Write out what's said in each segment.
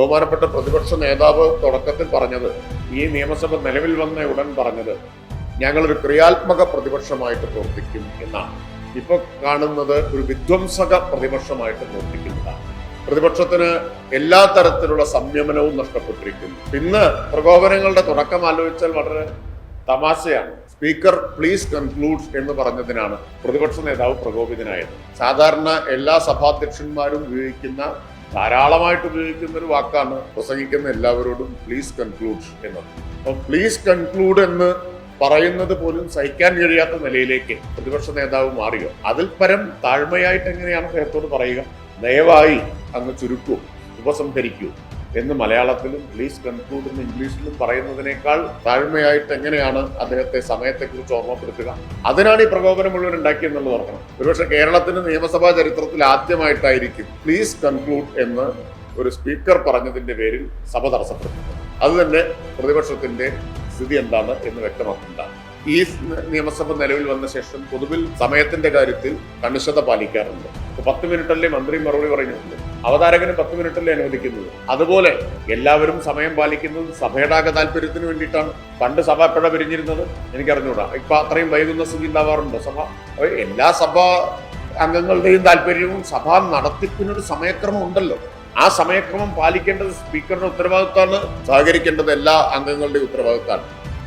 ബഹുമാനപ്പെട്ട പ്രതിപക്ഷ നേതാവ് തുടക്കത്തിൽ പറഞ്ഞത് ഈ നിയമസഭ നിലവിൽ വന്ന ഉടൻ പറഞ്ഞത് ഞങ്ങളൊരു ക്രിയാത്മക പ്രതിപക്ഷമായിട്ട് പ്രവർത്തിക്കും എന്നാണ്. ഇപ്പൊ കാണുന്നത് ഒരു വിധ്വംസക പ്രതിപക്ഷമായിട്ട് പ്രവർത്തിക്കുന്നതാണ്. പ്രതിപക്ഷത്തിന് എല്ലാ തരത്തിലുള്ള സംയമനവും നഷ്ടപ്പെട്ടിരിക്കുന്നു. ഇന്ന് പ്രകോപനങ്ങളുടെ തുടക്കം ആലോചിച്ചാൽ വളരെ തമാശയാണ്. സ്പീക്കർ പ്ലീസ് കൺക്ലൂഡ് എന്ന് പറഞ്ഞതിനാണ് പ്രതിപക്ഷ നേതാവ് പ്രകോപിതനായത്. സാധാരണ എല്ലാ സഭാധ്യക്ഷന്മാരും ഉപയോഗിക്കുന്ന ധാരാളമായിട്ട് ഉപയോഗിക്കുന്ന ഒരു വാക്കാണ് പ്രസംഗിക്കുന്ന എല്ലാവരോടും പ്ലീസ് കൺക്ലൂഡ് എന്നത്. അപ്പൊ പ്ലീസ് കൺക്ലൂഡ് എന്ന് പറയുന്നത് പോലും സഹിക്കാൻ കഴിയാത്ത നിലയിലേക്ക് പ്രതിപക്ഷ നേതാവ് മാറിയോ? അതിൽ പരം താഴ്മയായിട്ട് എങ്ങനെയാണ് അദ്ദേഹത്തോട് പറയുക? ദയവായി അങ്ങ് ചുരുക്കൂ ഉപസംഹരിക്കൂ. എന്ന് മലയാളത്തിലും പ്ലീസ് കൺക്ലൂഡ് എന്ന് ഇംഗ്ലീഷിലും പറയുന്നതിനേക്കാൾ താഴ്മയായിട്ട് എങ്ങനെയാണ് അദ്ദേഹത്തെ സമയത്തെക്കുറിച്ച് ഓർമ്മപ്പെടുത്തുക? അതിനാണ് ഈ പ്രകോപനം മുഴുവൻ ഉണ്ടാക്കിയെന്നുള്ളത് ഓർക്കണം. ഒരുപക്ഷെ കേരളത്തിന്റെ നിയമസഭാ ചരിത്രത്തിൽ ആദ്യമായിട്ടായിരിക്കും പ്ലീസ് കൺക്ലൂഡ് എന്ന് ഒരു സ്പീക്കർ പറഞ്ഞതിന്റെ പേരിൽ സഭ തടസ്സപ്പെടുത്തുന്നത്. അത് തന്നെ പ്രതിപക്ഷത്തിന്റെ സ്ഥിതി എന്താണ് എന്ന് വ്യക്തമാക്കുന്നുണ്ട് ഈ നിയമസഭ നിലവിൽ വന്ന ശേഷം പൊതുവിൽ സമയത്തിന്റെ കാര്യത്തിൽ കണിശത പാലിക്കാറുണ്ട്. പത്ത് മിനിറ്റല്ലേ മന്ത്രി മറുപടി പറഞ്ഞിട്ടുണ്ട് അവതാരകന് പത്ത് മിനിറ്റല്ലേ അനുവദിക്കുന്നത്? അതുപോലെ എല്ലാവരും സമയം പാലിക്കുന്നത് സഭയുടെ താല്പര്യത്തിന് വേണ്ടിയിട്ടാണ്. പണ്ട് സഭ എപ്പോഴാണ് പിരിഞ്ഞിരുന്നത്? എനിക്കറിഞ്ഞൂടാ. ഇപ്പൊ അത്രയും വൈകുന്ന സ്ഥിതി ഉണ്ടാവാറുണ്ടോ. സഭ എല്ലാ സഭാ അംഗങ്ങളുടെയും താല്പര്യവും സഭാ നടത്തിപ്പിനൊരു സമയക്രമം ഉണ്ടല്ലോ. ആ സമയക്രമം പാലിക്കേണ്ടത് സ്പീക്കറുടെ ഉത്തരവാദിത്തമാണ് സഹകരിക്കേണ്ടത് എല്ലാ അംഗങ്ങളുടെയും ഉത്തരവാദിത്തമാണ്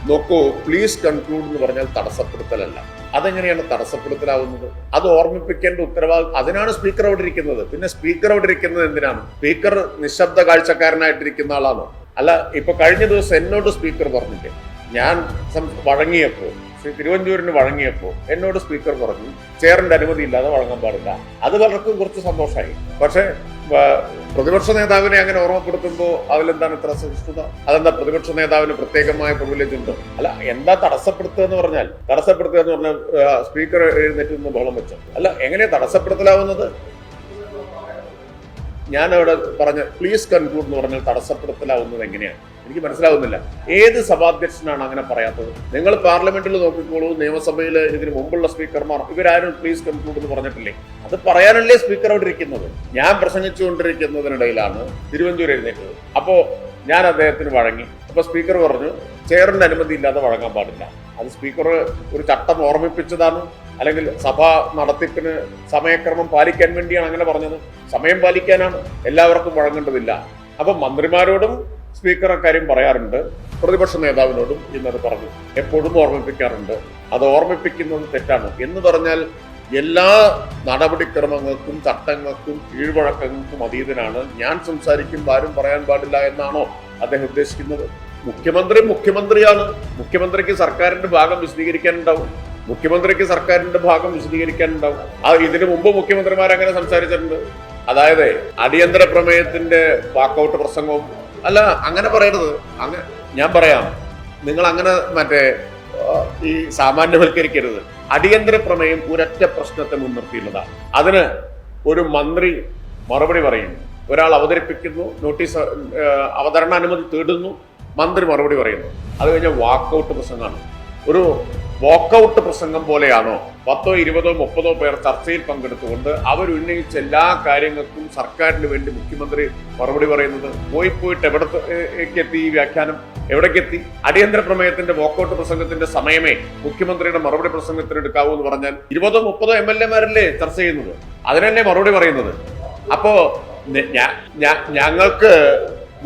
നോക്കൂ പ്ലീസ് കൺക്ലൂഡ് എന്ന് പറഞ്ഞാൽ തടസ്സപ്പെടുത്തലല്ല. അതെങ്ങനെയാണ് തടസ്സപ്പെടുത്തലാവുന്നത്? അത് ഓർമ്മിപ്പിക്കേണ്ട ഉത്തരവാദിത്വം അതിനാണ് സ്പീക്കർ അവിടെ ഇരിക്കുന്നത്. പിന്നെ സ്പീക്കർ അവിടെ ഇരിക്കുന്നത് എന്തിനാണ്? സ്പീക്കർ നിശബ്ദ കാഴ്ചക്കാരനായിട്ടിരിക്കുന്ന ആളാണോ? അല്ല ഇപ്പൊ കഴിഞ്ഞ ദിവസം എന്നോട് സ്പീക്കർ പറഞ്ഞില്ലേ? ഞാൻ വഴങ്ങിയപ്പോൾ തിരുവഞ്ചൂരിന് വഴങ്ങിയപ്പോ എന്നോട് സ്പീക്കർ പറഞ്ഞു ചെയറിന്റെ അനുമതി ഇല്ലാതെ വഴങ്ങാൻ പാടില്ല. അത് പലർക്കും കുറച്ച് സന്തോഷമായി. പക്ഷേ പ്രതിപക്ഷ നേതാവിനെ അങ്ങനെ ഓർമ്മപ്പെടുത്തുമ്പോൾ അതിലെന്താണ് ഇത്ര സഹിഷ്ണുത അതെന്താ പ്രതിപക്ഷ നേതാവിന് പ്രത്യേകമായ പ്രിവിലേജ് ഉണ്ട്? അല്ല എന്താ തടസ്സപ്പെടുത്തുക എന്ന് പറഞ്ഞാൽ തടസ്സപ്പെടുത്തുക എന്ന് പറഞ്ഞാൽ സ്പീക്കർ എഴുന്നേറ്റ് നിന്ന് ബഹളം വെച്ചു. അല്ല എങ്ങനെയാ തടസ്സപ്പെടുത്തലാവുന്നത്? ഞാനവിടെ പറഞ്ഞ പ്ലീസ് കൺക്ലൂഡ് എന്ന് പറഞ്ഞാൽ തടസ്സപ്പെടുത്തലാവുന്നത് എങ്ങനെയാണ്? എനിക്ക് മനസ്സിലാകുന്നില്ല ഏത് സഭാധ്യക്ഷനാണ് അങ്ങനെ പറയാത്തത്? നിങ്ങൾ പാർലമെന്റിൽ നോക്കിക്കോളൂ നിയമസഭയിൽ ഇതിന് മുമ്പുള്ള സ്പീക്കർമാർ ഇവരാരും പ്ലീസ് കൺക്ലൂഡ് എന്ന് പറഞ്ഞിട്ടില്ലേ? അത് പറയാനല്ലേ സ്പീക്കർ അവിടെ ഇരിക്കുന്നത്. ഞാൻ പ്രസംഗിച്ചുകൊണ്ടിരിക്കുന്നതിനിടയിലാണ് തിരുവഞ്ചൂർ എഴുന്നേറ്റത്. അപ്പോൾ ഞാൻ അദ്ദേഹത്തിന് വഴങ്ങി. അപ്പൊ സ്പീക്കർ പറഞ്ഞു ചെയറിന്റെ അനുമതി ഇല്ലാതെ വഴങ്ങാൻ പാടില്ല. അത് സ്പീക്കർ ഒരു ചട്ടം ഓർമ്മിപ്പിച്ചതാണ്. അല്ലെങ്കിൽ സഭ നടത്തിപ്പിന് സമയക്രമം പാലിക്കാൻ വേണ്ടിയാണ് അങ്ങനെ പറഞ്ഞത്. സമയം പാലിക്കാനാണ് എല്ലാവർക്കും വഴങ്ങേണ്ടതില്ല. അപ്പൊ മന്ത്രിമാരോടും സ്പീക്കർ അക്കാര്യം പറയാറുണ്ട്. പ്രതിപക്ഷ നേതാവിനോടും ഇന്നത് പറഞ്ഞു. എപ്പോഴും ഓർമ്മിപ്പിക്കാറുണ്ട്. അത് ഓർമ്മിപ്പിക്കുന്നത് തെറ്റാണ്. എന്ന് പറഞ്ഞാൽ എല്ലാ നടപടിക്രമങ്ങൾക്കും ചട്ടങ്ങൾക്കും കീഴ്വഴക്കങ്ങൾക്കും അതീതനാണ്. ഞാൻ സംസാരിക്കുമ്പോൾ ആരും പറയാൻ പാടില്ല എന്നാണോ അദ്ദേഹം ഉദ്ദേശിക്കുന്നത്? മുഖ്യമന്ത്രി മുഖ്യമന്ത്രിയാണ്. മുഖ്യമന്ത്രിക്ക് സർക്കാരിന്റെ ഭാഗം വിശദീകരിക്കാനുണ്ടാവും. മുഖ്യമന്ത്രിക്ക് സർക്കാരിന്റെ ഭാഗം വിശദീകരിക്കാനുണ്ടാവും. ആ ഇതിനു മുമ്പ് മുഖ്യമന്ത്രിമാർ അങ്ങനെ സംസാരിച്ചിട്ടുണ്ട്. അതായത് അടിയന്തര പ്രമേയത്തിന്റെ വാക്കൗട്ട് പ്രസംഗവും അല്ല അങ്ങനെ പറയരുത്. അങ്ങനെ ഞാൻ പറയാം. നിങ്ങൾ അങ്ങനെ മറ്റേ ഈ സാമാന്യവൽക്കരിക്കരുത്. അടിയന്തര പ്രമേയം ഒരൊറ്റ പ്രശ്നത്തെ മുൻനിർത്തിയുള്ളതാണ് അതിന് ഒരു മന്ത്രി മറുപടി പറയുന്നു ഒരാൾ അവതരിപ്പിക്കുന്നു നോട്ടീസ് അവതരണാനുമതി തേടുന്നു മന്ത്രി മറുപടി പറയുന്നു. അത് കഴിഞ്ഞാൽ വാക്കൗട്ട് പ്രസംഗമാണ്. ഒരു വാക്കൗട്ട് പ്രസംഗം പോലെയാണോ? പത്തോ ഇരുപതോ മുപ്പതോ പേർ ചർച്ചയിൽ പങ്കെടുത്തുകൊണ്ട് അവർ ഉന്നയിച്ച എല്ലാ കാര്യങ്ങൾക്കും സർക്കാരിന് വേണ്ടി മുഖ്യമന്ത്രി മറുപടി പറയുന്നത് പോയി പോയിട്ട് എവിടത്തേക്ക് എത്തി ഈ വ്യാഖ്യാനം? എവിടേക്കെത്തി അടിയന്തര പ്രമേയത്തിന്റെ വോക്കൗട്ട് പ്രസംഗത്തിന്റെ സമയമേ മുഖ്യമന്ത്രിയുടെ മറുപടി പ്രസംഗത്തിന് എടുക്കാവൂ എന്ന് പറഞ്ഞാൽ ഇരുപതോ മുപ്പതോ എം എൽ എമാരല്ലേ ചർച്ച ചെയ്യുന്നത്? അതിനല്ലേ മറുപടി പറയുന്നത്? അപ്പോ ഞങ്ങൾക്ക്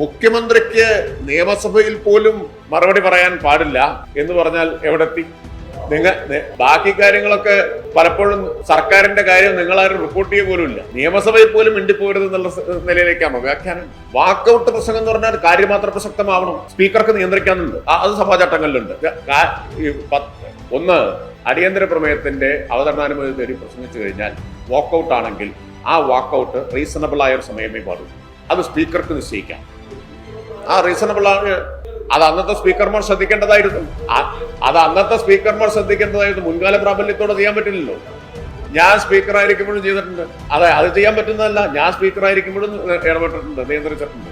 മുഖ്യമന്ത്രിക്ക് നിയമസഭയിൽ പോലും മറുപടി പറയാൻ പാടില്ല എന്ന് പറഞ്ഞാൽ എവിടെത്തി? നിങ്ങൾ ബാക്കി കാര്യങ്ങളൊക്കെ പലപ്പോഴും സർക്കാരിന്റെ കാര്യം നിങ്ങൾ ആരും റിപ്പോർട്ട് ചെയ്യുക പോലും ഇല്ല. നിയമസഭയിൽ പോലും മിണ്ടിപ്പോരുത് എന്നുള്ള നിലയിലേക്കാണോ വ്യാഖ്യാനം. വാക്കൗട്ട് പ്രസംഗം എന്ന് പറഞ്ഞാൽ കാര്യം മാത്രം പ്രസക്തമാവണം. സ്പീക്കർക്ക് നിയന്ത്രിക്കാനുണ്ട്. അത് സഭാചട്ടങ്ങളിലുണ്ട്. ഒന്ന് അടിയന്തര പ്രമേയത്തിന്റെ അവതരണാനുമതി തേടി പ്രസംഗിച്ചു കഴിഞ്ഞാൽ വാക്കൗട്ട് ആണെങ്കിൽ ആ വാക്കൗട്ട് റീസണബിൾ ആയ ഒരു സമയമേ പാടുള്ളൂ. അത് സ്പീക്കർക്ക് നിശ്ചയിക്കാം. ആ റീസണബിൾ ആണ് അത് അന്നത്തെ സ്പീക്കർമാർ ശ്രദ്ധിക്കേണ്ടതായിരുന്നു. അത് അന്നത്തെ സ്പീക്കർമാർ ശ്രദ്ധിക്കേണ്ടതായിരുന്നു. മുൻകാല പ്രാബല്യത്തോടെ ചെയ്യാൻ പറ്റില്ലല്ലോ. ഞാൻ സ്പീക്കർ ആയിരിക്കുമ്പോഴും ചെയ്തിട്ടുണ്ട്. അതെ അത് ചെയ്യാൻ പറ്റുന്നതല്ല. ഞാൻ സ്പീക്കർ ആയിരിക്കുമ്പോഴും ഇടപെട്ടിട്ടുണ്ട് നിയന്ത്രിച്ചിട്ടുണ്ട്.